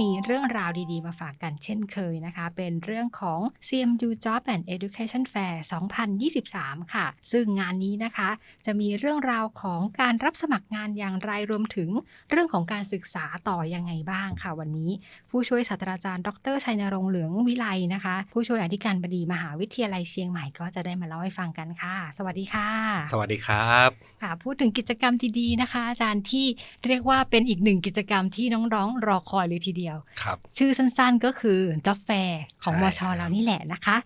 มีเรื่องราวดีๆ มาฝากกันเช่นเคยนะคะ เป็นเรื่องของ CMU Job and Education Fair 2023 ค่ะ ซึ่งงานนี้นะคะ จะมีเรื่องราวของการรับสมัครงานอย่างไรรวมถึงเรื่องของการศึกษาต่อยังไงบ้างค่ะ วันนี้ผู้ช่วยศาสตราจารย์ ดรชัยนรงค์เหลืองวิไลนะคะ ผู้ช่วยอธิการบดีมหาวิทยาลัยเชียงใหม่ก็จะได้มาเล่าให้ฟังกันค่ะ สวัสดีค่ะ สวัสดีครับค่ะพูดถึงกิจกรรมดีๆนะคะ อาจารย์ที่เรียกว่าเป็นอีกหนึ่งกิจกรรมที่น้องๆรอคอยเลยทีเดียวครับชื่อสั้นๆก็คือ Job Fair ของใช่มชครับเรานี่แหละนะคะ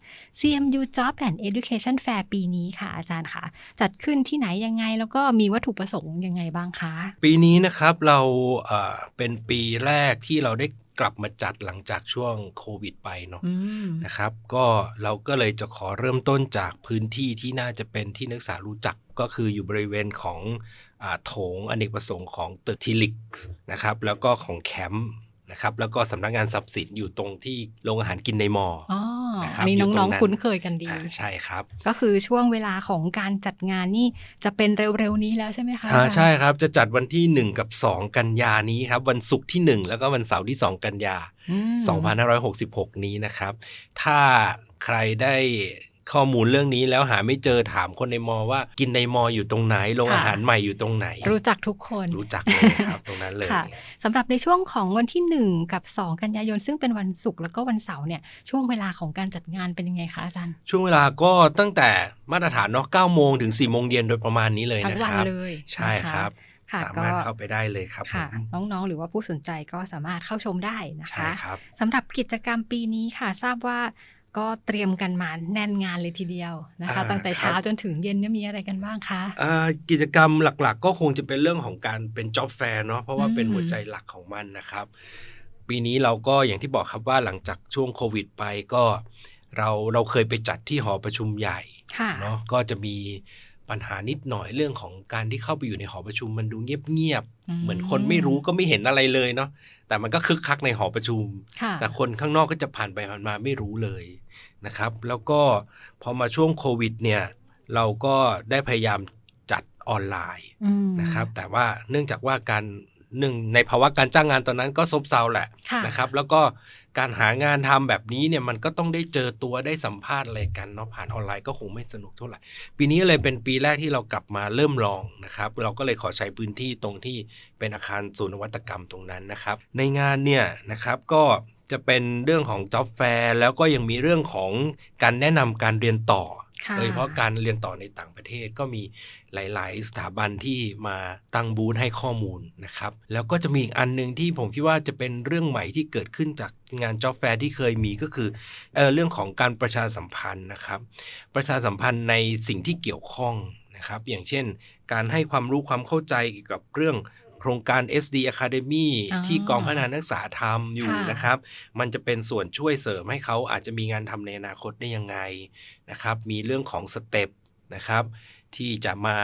CMU Job and Education Fair ปีนี้ค่ะอาจารย์ค่ะ จัดขึ้นที่ไหนยังไงแล้วก็มีวัตถุประสงค์ยังไงบ้างคะ ปีนี้นะครับเราเอ่อเป็นปีแรกที่เราได้กลับมาจัดหลังจากช่วงโควิดไปเนาะอืมนะครับ ก็เราก็เลยจะขอเริ่มต้นจากพื้นที่ที่น่าจะเป็นที่นักศึกษารู้จักก็คืออยู่บริเวณของอาโถงอเนกประสงค์ของตึกทิลิกนะครับ แล้วก็ของแคมป์ นะครับแล้วก็สำนักงานทรัพย์สินอยู่ตรงที่โรงอาหารกินในมออ๋อนะครับมีอยู่ตรน้องงนั้นๆคุ้นเคยกันดีอ่าใช่ครับ ก็คือช่วงเวลาของการจัดงานนี่จะเป็นเร็วๆนี้แล้วใช่ไหมคะอ่าอาจารย์ใช่ครับจะจัดวันที่ 1 กับ 2 กันยานี้ครับวันศุกร์ที่ 1 แล้วก็วันเสาร์ที่ 2 กันยาอืม2566 นี้นะครับ ถ้าใครได้ ข้อมูลเรื่องนี้แล้วหาไม่เจอถามคนในมอว่ากินในมออยู่ตรงไหนโรงอาหารใหม่อยู่ตรงไหน รู้จักทุกคนรู้จักเลยครับตรงนั้นเลยค่ะสำหรับในช่วงของวันที่ 1 กับ 2 กันยายน ซึ่งเป็นวันศุกร์แล้วก็วันเสาร์เนี่ยช่วงเวลาของการจัดงานเป็นยังไงคะอาจารย์ ช่วงเวลาก็ตั้งแต่มาตรฐานเนาะ9โมงถึง4โมงเย็นโดยประมาณนี้เลยทั้งนะวัคนรับเลยใช่ครับค่ะสามารถก็เข้าไปได้เลยครับผค่ะมน้องๆ หรือว่าผู้สนใจก็สามารถเข้าชมได้นะใช่คะครับสำหรับกิจกรรมปีนี้ค่ะ ทราบว่า ก็เตรียมกันมาแน่นงานเลยทีเดียวนะคะอ่าตั้งแต่ครับเช้าจนถึงเย็นเนี่ยมีอะไรกันบ้างคะอ่ากิจกรรมหลักๆ ก็คงจะเป็นเรื่องของการเป็น job fair เนาะเพราะว่าเป็นอืมหัวใจหลักของมันนะครับ ปีนี้เราก็อย่างที่บอกครับว่าหลังจากช่วงโควิดไปก็เราเราเคยไปจัดที่หอประชุมใหญ่ค่ะเนาะก็จะมี ปัญหานิดหน่อยเรื่องของการที่เข้าไปอยู่ในหอประชุมมันดูเงียบอืๆมเหมือนคนไม่รู้ก็ไม่เห็นอะไรเลยเนาะแต่มันก็คึกคักในหอประชุมค่ะแต่คนข้างนอกก็จะผ่านไปผ่านมาไม่รู้เลยนะครับ แล้วก็พอมาช่วงโควิดเนี่ยเราก็ได้พยายามจัดออนไลน์อืมนะครับ แต่ว่าเนื่องจากว่าการ หนึ่งในภาวะการจ้างงานตอนนั้นก็ซบเซาแหละค่ะนะครับ แล้วก็การหางานทำแบบนี้เนี่ยมันก็ต้องได้เจอตัวได้สัมภาษณ์อะไรกันเนาะผ่านออนไลน์ก็คงไม่สนุกเท่าไหร่ ปีนี้เลยเป็นปีแรกที่เรากลับมาเริ่มลองนะครับ เราก็เลยขอใช้พื้นที่ตรงที่เป็นอาคารศูนย์นวัตกรรมตรงนั้นนะครับ ในงานเนี่ยนะครับก็จะเป็นเรื่องของ job fair แล้วก็ยังมีเรื่องของการแนะนำการเรียนต่อค่ะ โดยเฉพาะการเรียนต่อในต่างประเทศก็มีหลาย ๆ สถาบันที่มาตั้งบูธให้ข้อมูลนะครับ แล้วก็จะมีอีกอันหนึ่งที่ผมคิดว่าจะเป็นเรื่องใหม่ที่เกิดขึ้นจากงาน job fair ที่เคยมีก็คือเออเรื่องของการประชาสัมพันธ์นะครับ ประชาสัมพันธ์ในสิ่งที่เกี่ยวข้องนะครับ อย่างเช่น การให้ความรู้ความเข้าใจเกี่ยวกับเรื่อง ครงการ SD Academy อ๋อที่กองพัฒนานักศึกษาทำอยู่ค่ะนะครับ มันจะเป็นส่วนช่วยเสริมให้เขาอาจจะมีงานทำในอนาคตได้ยังไงนะครับ มีเรื่องของสเต็ปนะครับ ที่จะมา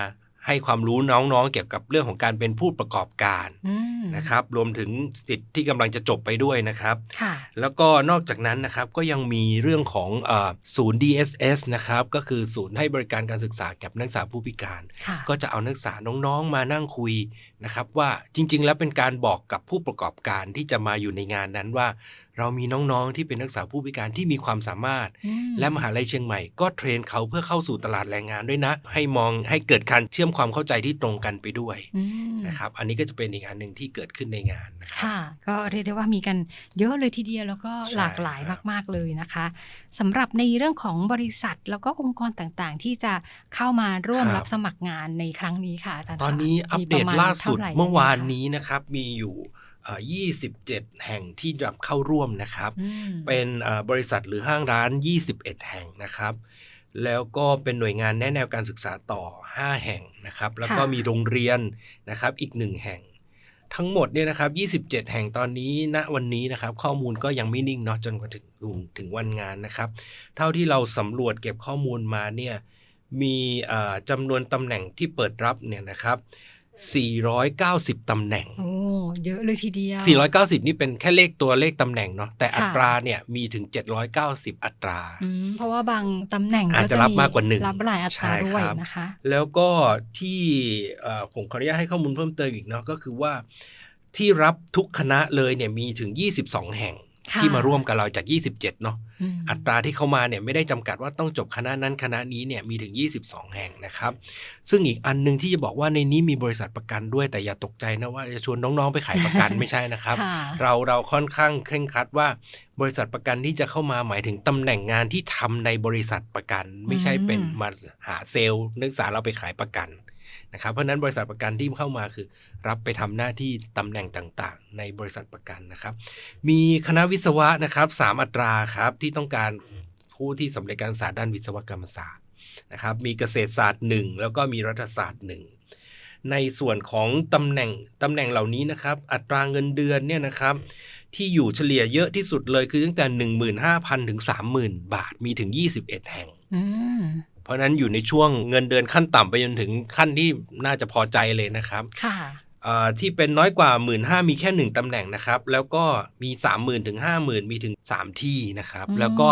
ให้ความรู้น้องๆ เกี่ยวกับเรื่องของการเป็นผู้ประกอบการอืมนะครับ รวมถึงสิทธิ์ที่กำลังจะจบไปด้วยนะครับค่ะแล้วก็นอกจากนั้นนะครับก็ยังมีเรื่องของเออศูนย์ DSS นะครับก็คือศูนย์ให้บริการการศึกษาแก่นักศึกษาผู้พิการค่ะก็จะเอานักศึกษาน้องๆ มานั่งคุย นะครับว่าจริง ๆ แล้วเป็นการบอกกับผู้ประกอบการที่จะมาอยู่ในงานนั้นว่า เรามีน้องๆที่เป็นนักศึกษาผู้พิการที่มีความสามารถอืมและมหาลัยเชียงใหม่ก็เทรนเขาเพื่อเข้าสู่ตลาดแรงงานด้วยนะ ให้มองให้เกิดการเชื่อมความเข้าใจที่ตรงกันไปด้วยอืมนะครับอันนี้ก็จะเป็นอีกอันหนึ่งที่เกิดขึ้นในงานนะครับค่ะ ก็เรียกได้ว่ามีกันเยอะเลยทีเดียวแล้วก็ใช่หลากหลายครับมาก ๆเลยนะคะสำหรับในเรื่องของบริษัทแล้วก็องค์กรต่างๆ ที่จะเข้ามาร่วมรับสมัครงานในครั้งนี้ค่ะอาจารย์ตอนนี้คะอัปมีเดประตมณล่าสุดท่ไหร่เมื่อวานยังไงคะนี้นะครับ มีอยู่เอ่อ27 แห่งที่จะเข้าร่วมนะครับ อืมเป็นเอ่อบริษัทหรือห้างร้าน 21 แห่งนะครับ แล้วก็เป็นหน่วยงานแนะแนวการศึกษาต่อ 5 แห่งนะครับ แล้วก็มีโรงเรียนนะครับอีก 1 แห่ง ทั้งหมดเนี่ยนะครับ 27 แห่งตอนนี้ณวันนี้นะครับ ข้อมูลก็ยังไม่นิ่งเนาะจนกว่าถึงถึงวันงานนะครับ เท่าที่เราสำรวจเก็บข้อมูลมาเนี่ยมีจำนวนตำแหน่งที่เปิดรับเนี่ยนะครับ 490 ตำแหน่ง โอ้ เยอะเลยทีเดียว 490 นี่เป็นแค่เลขตัวเลขตำแหน่งเนาะแต่ค่ะอัตราเนี่ยมีถึง 790 อัตราอืมเพราะว่าบางตำแหน่งอาจจะรับมากกว่าหนึ่งรับหลายอัตราใช่ด้วยครับนะคะ แล้วก็ที่เอ่อผมขออนุญาตให้ข้อมูลเพิ่มเติมอีกเนาะก็คือว่าที่รับทุกคณะเลยเนี่ยมีถึง 22 แห่งค่ะที่มาร่วมกับเราจาก 27 เนาะ อืมอัตราที่เข้ามาเนี่ยไม่ได้จำกัดว่าต้องจบคณะนั้นคณะนี้เนี่ยมีถึง 22 แห่งนะครับ ซึ่งอีกอันหนึงที่จะบอกว่าในนี้มีบริษัทประกันด้วยแต่อย่าตกใจนะว่าจะชวนน้องๆไปขายประกันไม่ใช่นะครับค่ะเราเราค่อนข้างเคร่งครัดว่าบริษัทประกันที่จะเข้ามาหมายถึงตำแหน่งงานที่ทำในบริษัทประกัน ไม่ใช่เป็นอืมมาหาเซลล์นักศึกษาเราไปขายประกัน นะครับเพราะนั้นบริษัทประกันที่เข้ามาคือ รับไปทำหน้าที่ตำแหน่งต่างๆ ในบริษัทประกันนะครับ มีคณะวิศวะนะครับสามอัตราครับที่ต้องการผู้ที่สำเร็จการศึกษาด้านวิศวกรรมศาสตร์นะครับ มีเกษตรศาสตร์หนึ่งแล้วก็มีรัฐศาสตร์หนึ่งในส่วนของตำแหน่งตำแหน่งเหล่านี้นะครับ อัตราเงินเดือนเนี่ยนะครับ ที่อยู่เฉลี่ยเยอะที่สุดเลยคือตั้งแต่ 15,000 ถึง 30,000 บาทมีถึง 21 แห่ง เพราะฉะนั้นอยู่ในช่วงเงินเดือนขั้นต่ำไปจนถึงขั้นที่น่าจะพอใจเลยนะครับค่ะอ่าที่เป็นน้อยกว่า 1 5ื่นมีแค่ 1ตำแหน่งนะครับ แล้วก็มี 30,000ถึง50,000 มีถึง 3 ที่นะครับอืมแล้วก็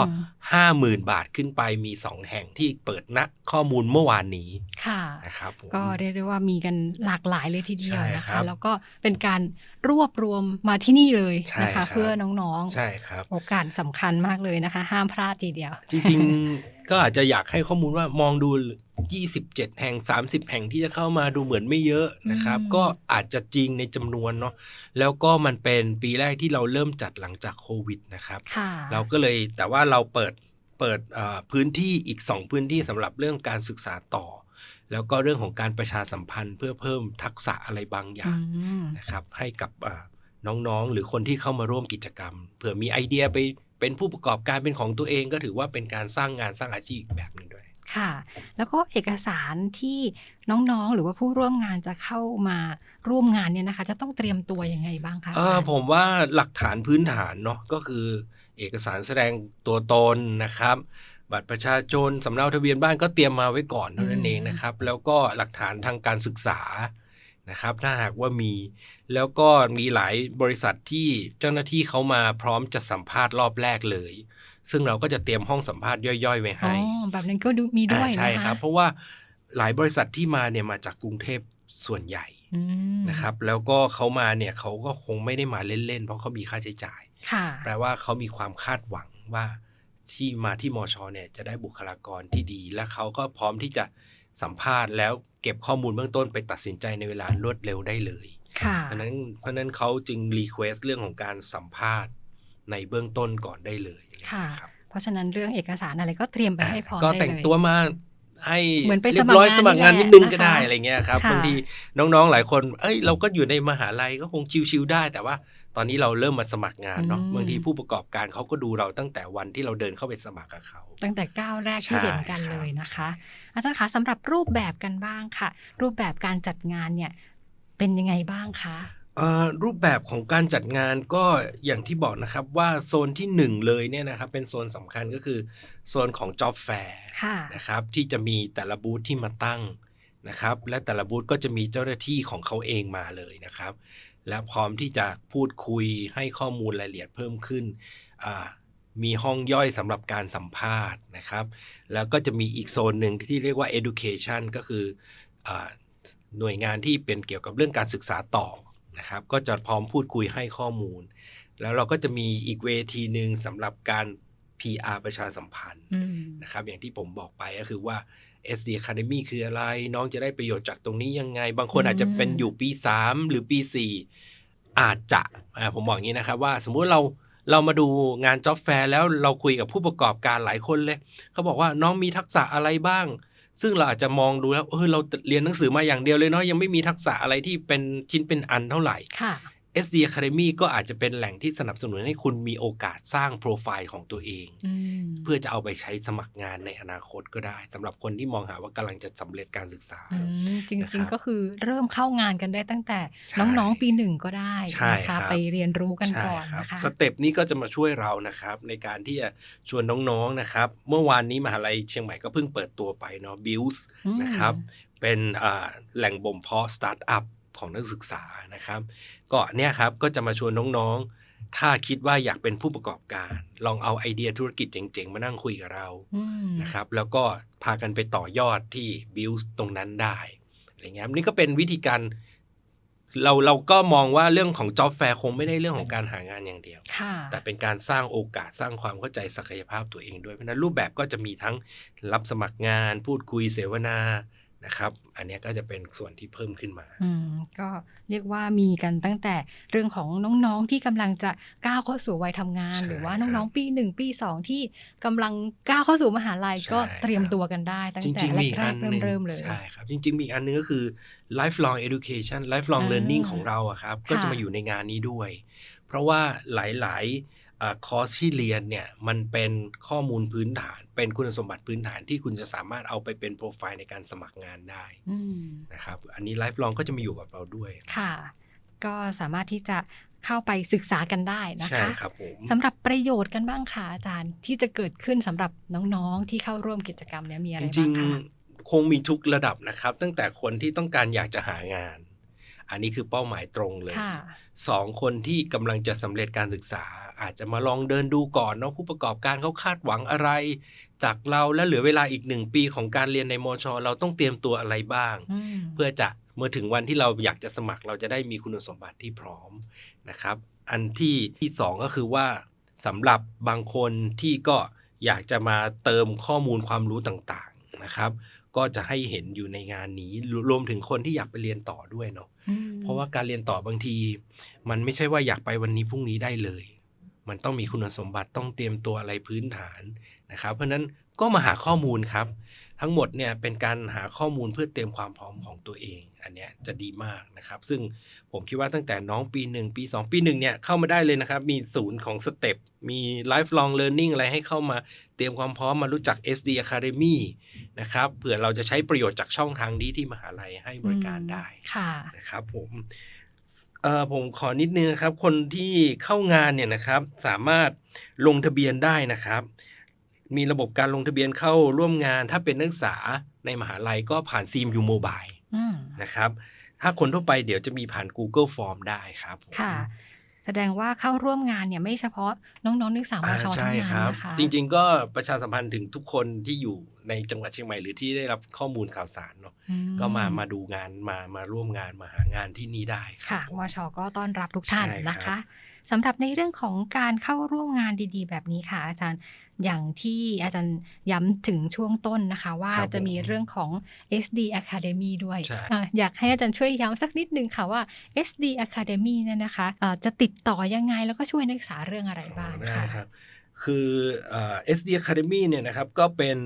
50,000 บาทขึ้นไปมี 2 แห่งที่เปิดณข้อมูลเมื่อวานนี้ค่ะนะครับผมก็เรียกได้ว่ามีกันหลากหลายเลยทีเดียวใช่นะครัคะบแล้วก็เป็นการรวบรวมมาที่นี่เลยใช่นะครัคะบเพื่อน้องใช่ครับๆโอกาสสำคัญมากเลยนะคะ ห้ามพลาดทีเดียว จริงๆ ก็อาจจะอยากให้ข้อมูลว่ามองดู 27 แห่ง 30 แห่งที่จะเข้ามาดูเหมือนไม่เยอะนะครับอืมก็อาจจะจริงในจำนวนเนาะแล้วก็มันเป็นปีแรกที่เราเริ่มจัดหลังจากโควิดนะครับค่ะเราก็เลยแต่ว่าเราเปิดเปิดเอ่อพื้นที่อีก 2 พื้นที่สำหรับเรื่องการศึกษาต่อ แล้วก็เรื่องของการประชาสัมพันธ์ เพื่อเพิ่มทักษะอะไรบางอย่างอืมนะครับ ให้กับอ่าน้องๆ หรือคนที่เข้ามาร่วมกิจกรรมเผื่อมีไอเดียไป เป็นผู้ประกอบการเป็นของตัวเองก็ถือว่าเป็นการสร้างงานสร้างอาชีพอีกแบบหนึ่งด้วย ค่ะ แล้วก็เอกสารที่น้องๆ หรือว่าผู้ร่วมงานจะเข้ามาร่วมงานเนี่ยนะคะ จะต้องเตรียมตัวยังไงบ้างคะเออผมว่าหลักฐานพื้นฐานเนาะก็คือ เอกสารแสดงตัวตนนะครับ บัตรประชาชนสำเนาทะเบียนบ้านก็เตรียมมาไว้ก่อนเท่านั้นเองนะครับ แล้วก็หลักฐานทางการศึกษา นะครับถ้าหากว่ามี แล้วก็มีหลายบริษัทที่เจ้าหน้าที่เขามาพร้อมจะสัมภาษณ์รอบแรกเลย ซึ่งเราก็จะเตรียมห้องสัมภาษณ์ย่อยๆไว้อ๋อให้แบบนั้นก็ดูมีด้วยอ่าใช่นะคะครับ เพราะว่าหลายบริษัทที่มาเนี่ยมาจากกรุงเทพส่วนใหญ่อืมนะครับ แล้วก็เขามาเนี่ยเขาก็คงไม่ได้มาเล่นๆ เพราะเขามีค่าใช้จ่ายค่ะแปลว่าเขามีความคาดหวังว่าที่มาที่มอชอเนี่ยจะได้บุคลากรที่ดี และเขาก็พร้อมที่จะ สัมภาษณ์แล้วเก็บข้อมูลเบื้องต้นไปตัดสินใจในเวลารวดเร็วได้เลยค่ะเพราะฉะนั้นเพราะฉะนั้นเขาจึงรีเควสเรื่องของการสัมภาษณ์ในเบื้องต้นก่อนได้เลยค่ะรับเพราะฉะนั้นเรื่องเอกสารอะไรก็เตรียมไปให้พร้อมก็ได้แต่งเลยตัวมา ให้เหมือนไปเรียบร้อยสสมัมัคครงางานนนี่นิดนึงแหละก็ได้นะคะอะไรเงี้ยครับค่ะบางทีน้องๆหลายคน เอ้ยเราก็อยู่ในมหาลัยก็คงชิวๆได้ แต่ว่าตอนนี้เราเริ่มมาสมัครงานเนาะอืมบางทีผู้ประกอบการเขาก็ดูเราตั้งแต่วันที่เราเดินเข้าไปสมัครกับเขา ตั้งแต่ก้าวแรกที่ใช่เห็นกันครับเลยนะคะ อาจารย์คะสำหรับรูปแบบกันบ้างค่ะ รูปแบบการจัดงานเนี่ยเป็นยังไงบ้างคะเอ่อ รูปแบบของการจัดงานก็อย่างที่บอกนะครับว่าโซนที่หนึ่งเลยเนี่ยนะครับเป็นโซนสำคัญก็คือโซนของ Job Fair ค่ะนะครับที่จะมีแต่ละบูธที่มาตั้งนะครับและแต่ละบูธก็จะมีเจ้าหน้าที่ของเขาเองมาเลยนะครับ และพร้อมที่จะพูดคุยให้ข้อมูลรายละเอียดเพิ่มขึ้นอ่ามีห้องย่อยสำหรับการสัมภาษณ์นะครับ แล้วก็จะมีอีกโซนหนึ่งที่เรียกว่า education ก็คืออาหน่วยงานที่เป็นเกี่ยวกับเรื่องการศึกษาต่อ นะครับ ก็จะพร้อมพูดคุยให้ข้อมูล แล้วเราก็จะมีอีกเวทีหนึ่งสำหรับการ PR ประชาสัมพันธ์อืมนะครับ อย่างที่ผมบอกไปก็คือว่า SD Academy คืออะไร น้องจะได้ประโยชน์จากตรงนี้ยังไง บางคนอืมอาจจะเป็นอยู่ปี 3 หรือปี 4 อาจจะอ่าผมบอกอย่างนี้นะครับว่าสมมุติเราเรามาดูงานจ็อบแฟร์แล้วเราคุยกับผู้ประกอบการหลายคนเลย เขาบอกว่าน้องมีทักษะอะไรบ้าง ซึ่งเราอาจจะมองดูแล้วเออเราเรียนหนังสือมาอย่างเดียวเลยเนาะยังไม่มีทักษะอะไรที่เป็นชิ้นเป็นอันเท่าไหร่ค่ะ SD Academy ก็อาจจะเป็นแหล่งที่สนับสนุนให้คุณมีโอกาสสร้างโปรไฟล์ของตัวเองอืมเพื่อจะเอาไปใช้สมัครงานในอนาคตก็ได้สำหรับคนที่มองหาว่ากำลังจะสำเร็จการศึกษาอืมจนะคริรังบๆก็คือเริ่มเข้างานกันได้ตั้งแต่ใช่น้องๆปีหนึ่งก็ได้ใช่นะครัคะบไปเรียนรู้กันใช่ก่อนครับนะคะสเต็ปนี้ก็จะมาช่วยเรานะครับ ในการที่จะชวนน้องๆนะครับ เมื่อวานนี้มหาลัยเชียงใหม่ก็เพิ่งเปิดตัวไปเนาะ Builds อืมนะครับเป็นอ่าแหล่งบ่มเพาะสตาร์ทอัพของนักศึกษานะครับ ก็เนี่ยครับก็จะมาชวนน้องๆ ถ้าคิดว่าอยากเป็นผู้ประกอบการ ลองเอาไอเดียธุรกิจเจ๋งๆ มานั่งคุยกับเราอืมนะครับ แล้วก็พากันไปต่อยอดที่บิลตรงนั้นได้อะไรเงี้ยครับนี่ก็เป็นวิธีการเราเราก็มองว่าเรื่องของ job fair คงไม่ได้เรื่องของการหางานอย่างเดียวค่ะแต่เป็นการสร้างโอกาสสร้างความเข้าใจศักยภาพตัวเองด้วย เพราะฉะนั้นรูปแบบก็จะมีทั้งรับสมัครงาน พูดคุยเสวนา นะครับ อันเนี้ยก็จะเป็นส่วนที่เพิ่มขึ้นมาอืมก็เรียกว่ามีกันตั้งแต่เรื่องของน้องๆที่กำลังจะก้าวเข้าสู่วัยทำงานใช่หรือว่าครับน้องๆปีหนึ่งปีสองที่กำลังก้าวเข้าสู่มหาลัยใช่ก็เตรียมครับตัวกันได้ ตั้งจแต่ริงๆมีอีกแรอักนๆหนึ่งเริ่มๆเลยใช่ครับ จริง ๆ มีอีกอันนึงก็คือ lifelong education lifelong อ่า learning ของเราอะครับ ก็จะค่ะมาอยู่ในงานนี้ด้วย เพราะว่าหลายๆอ่า คอร์สที่เรียนเนี่ยมันเป็นข้อมูลพื้นฐาน เป็นคุณสมบัติพื้นฐานที่คุณจะสามารถเอาไปเป็นโปรไฟล์ในการสมัครงานได้อืมนะครับ อันนี้ lifelong ก็จะมาอยู่กับเราด้วย ค่ะ ก็สามารถที่จะเข้าไปศึกษากันได้นะใช่คะครับผมสำหรับประโยชน์กันบ้างค่ะอาจารย์ที่จะเกิดขึ้นสำหรับน้องๆที่เข้าร่วมกิจกรรมเนี้ยมีอะไรจบ้าริงงคะๆคงมีทุกระดับนะครับ ตั้งแต่คนที่ต้องการอยากจะหางาน อันนี้คือเป้าหมายตรงเลยค่ะสองคนที่กำลังจะสำเร็จการศึกษา อาจจะมาลองเดินดูก่อนเนาะผู้ประกอบการเขาคาดหวังอะไร จากเราและเหลือเวลาอีกหนึ่งปีของการเรียนในมช เราต้องเตรียมตัวอะไรบ้างอืมเพื่อจะเมื่อถึงวันที่เราอยากจะสมัครเราจะได้มีคุณสมบัติที่พร้อมนะครับ อันที่ที่สองก็คือว่าสำหรับบางคนที่ก็อยากจะมาเติมข้อมูลความรู้ต่างๆนะครับ ก็จะให้เห็นอยู่ในงานนี้รวรวมถึงคนที่อยากไปเรียนต่อด้วยเนาะอืมเพราะว่าการเรียนต่อบางที มันไม่ใช่ว่าอยากไปวันนี้พรุ่งนี้ได้เลย มันต้องมีคุณสมบัติต้องเตรียมตัวอะไรพื้นฐานนะครับ เพราะฉะนั้นก็มาหาข้อมูลครับ ทั้งหมดเนี่ยเป็นการหาข้อมูลเพื่อเตรียมความพร้อมของตัวเอง อันเนี้ยจะดีมากนะครับ ซึ่งผมคิดว่าตั้งแต่น้องปีหนึ่งปี 2 ปีหนึ่งเนี่ยเข้ามาได้เลยนะครับ มีศูนย์ของสเต็ปมี lifelong learning อะไรให้เข้ามาเตรียมความพร้อมมารู้จัก SD Academy นะครับเผื่อเราจะใช้ประโยชน์จากช่องทางนี้ที่มหาลัยให้บริการได้ค่ะนะครับผมเอ่อผมขอนิดนึงนะครับ คนที่เข้างานเนี่ยนะครับสามารถลงทะเบียนได้นะครับ มีระบบการลงทะเบียนเข้าร่วมงาน ถ้าเป็นนักศึกษาในมหาลัยก็ผ่าน CMU Mobile อืมนะครับ ถ้าคนทั่วไปเดี๋ยวจะมีผ่าน Google Form ได้ครับผมค่ะ แสดงว่าเข้าร่วมงานเนี่ยไม่เฉพาะน้องๆนักศึกษามอ่าชใช่เท่านั้นครับนะคะจริง ๆ ก็ประชาสัมพันธ์ถึงทุกคนที่อยู่ในจังหวัดเชียงใหม่หรือที่ได้รับข้อมูลข่าวสารเนาะอืก็มามาดูงานมามาร่วมงานมาหางานที่นี่ได้ครัค่ะบผมมชก็ต้อนรับทุกท่านใช่ครับนะคะสำหรับในเรื่องของการเข้าร่วมงานดี ๆ แบบนี้ค่ะ อาจารย์ อย่างที่อาจารย์ย้ำถึงช่วงต้นนะคะ ว่าครับจะมีผมเรื่องของ SD Academy ด้วยใช่อะอยากให้อาจารย์ช่วยย้ำสักนิดนึงค่ะว่า SD Academy เนี่ยนะคะเอ่อจะติดต่อยังไงแล้วก็ช่วยนักศึกษาเรื่องอะไรบ้างได้ค่ะครับคือเอ่อ SD Academy เนี่ยนะครับก็เป็น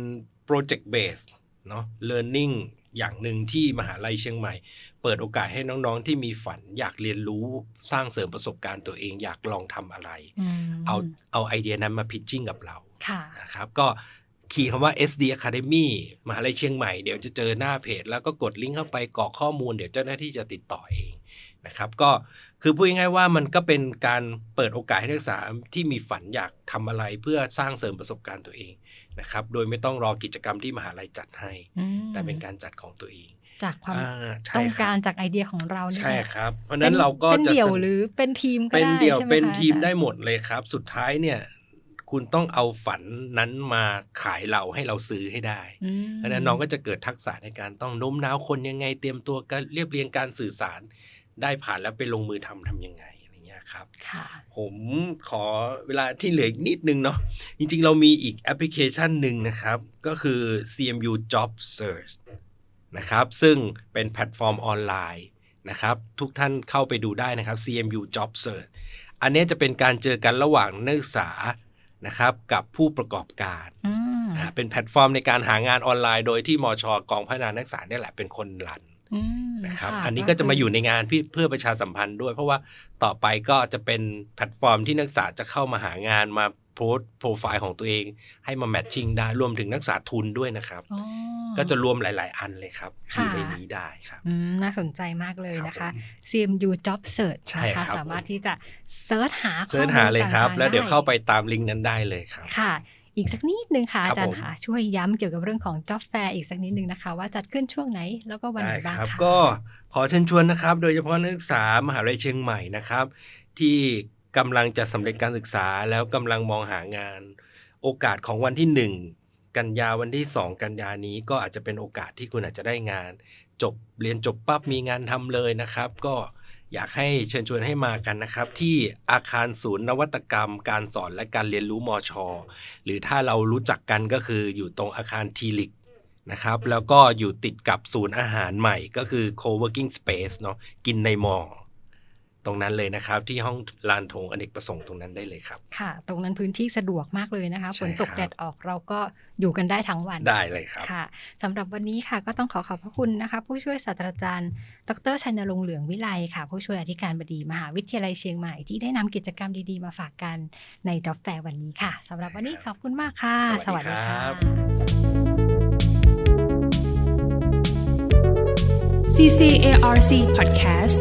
project based เนาะ learning อย่างหนึ่งที่มหาลัยเชียงใหม่ เปิดโอกาสให้น้องๆที่มีฝัน อยากเรียนรู้สร้างเสริมประสบการณ์ตัวเองอยากลองทำอะไรอืมเอาเอาไอเดียนั้นมาพิชชิ่งกับเราค่ะ นะครับก็คีย์คำว่า SD Academy มหาลัยเชียงใหม่ เดี๋ยวจะเจอหน้าเพจ แล้วก็กดลิงก์เข้าไปกรอกข้อมูล เดี๋ยวเจ้าหน้าที่จะติดต่อเองนะครับก็คือพูดง่ายๆว่ามันก็เป็นการเปิดโอกาสให้นักศึกษาที่มีฝันอยากทำอะไรเพื่อสร้างเสริมประสบการณ์ตัวเองนะครับโดยไม่ต้องรอกิจกรรมที่มหาลัยจัดให้อืมแต่เป็นการจัดของตัวเอง จากความอ่าใช่ต้องคกาบรจากไอเดียของเราเนี่ยใช่ครับ เพราะฉะนั้นเราก็เป็นจะเดี่ยวสนหรือเป็นทีมก็เป็นได้เดี่ยวใช่ไหมเป็นคะทีมอาจารย์ได้หมดเลยครับ สุดท้ายเนี่ย คุณต้องเอาฝันนั้นมาขายเราให้เราซื้อให้ได้อืมเพราะฉะนั้นน้องก็จะเกิดทักษะในการต้องโน้มน้าวคนยังไงเตรียมตัวการเรียบเรียงการสื่อสาร ได้ผ่านแล้วไปลงมือทำทำยังไงอะไรเงี้ยครับค่ะผมขอเวลาที่เหลืออีกนิดนึงเนาะจริงๆ เรามีอีกแอปพลิเคชันหนึ่งนะครับ ก็คือ CMU Job Search นะครับ ซึ่งเป็นแพลตฟอร์มออนไลน์นะครับ ทุกท่านเข้าไปดูได้นะครับ CMU Job Search อันนี้จะเป็นการเจอกันระหว่างนักศึกษา นะครับกับผู้ประกอบการอืมอ่าเป็นแพลตฟอร์มในการหางานออนไลน์ โดยที่มชกองพัฒนานักศึกษาเนี่ยแหละเป็นคนรันอืมนะครับค่อันนี้ก็จะมาอยู่ในงานพี่เพื่อประชาสัมพันธ์ด้วย เพราะว่าต่อไปก็จะเป็นแพลตฟอร์มที่นักศึกษาจะเข้ามาหางานมา โพสต์โปรไฟล์ของตัวเอง ให้มาแมทชิ่งได้รวมถึงนักศึกษาทุนด้วยนะครับอ๋อก็จะรวมหลาย ๆ อันเลยครับอค่ะยู่ในนี้ได้ครับอืมน่าสนใจมากเลยนะครัคะบผม CMU Job Search ใช่นะคะครับสามารถที่จะเซิร์ชหาข้อมูลเสิร์ชหาเลยครับต่งๆแล้วเดี๋ยวได้เข้าไปตามลิงก์นั้นได้เลยครับค่ะอีกสักนิดนึงค่ะครับอาจารย์ผมค่ะช่วยย้ำเกี่ยวกับเรื่องของ job fair อีกสักนิดนึงนะคะ ว่าจัดขึ้นช่วงไหนแล้วก็วันไหนได้บ้างครับคะก็ขอเชิญชวนนะครับ โดยเฉพาะนักศึกษามหาวิทยาลัยเชียงใหม่นะครับ ที่ กำลังจะสำเร็จการศึกษาแล้วกำลังมองหางาน โอกาสของวันที่1กันยาวันที่2กันยานี้ก็อาจจะเป็นโอกาสที่คุณอาจจะได้งาน จบเรียนจบปั๊บมีงานทำเลยนะครับ ก็อยากให้เชิญชวนให้มากันนะครับ ที่อาคารศูนย์นวัตกรรม การสอนและการเรียนรู้มอชอหรือถ้าเรารู้จักกันก็คืออยู่ตรงอาคารทีลิกนะครับ แล้วก็อยู่ติดกับศูนย์อาหารใหม่ก็คือ co-working space เนาะกินในมอ ตรงนั้นเลยนะครับ ที่ห้องลานธงอเนกประสงค์ตรงนั้นได้เลยครับ ค่ะ ตรงนั้นพื้นที่สะดวกมากเลยนะคะใช่ฝนตกครับแดดออกเราก็อยู่กันได้ทั้งวันได้เลยครับค่ะสำหรับวันนี้ค่ะก็ต้องขอขอบพระคุณนะคะ ผู้ช่วยศาสตราจารย์ ดรชัยนรงค์เหลืองวิไลค่ะ ผู้ช่วยอธิการบดีมหาวิทยาลัยเชียงใหม่ที่ได้นำกิจกรรมดีๆมาฝากกันในจ็อบแฟร์วันนี้ค่ะสำหรับวันนี้ได้ขครับอบคุณมากค่ะ สวัสดีครับ CCARC Podcast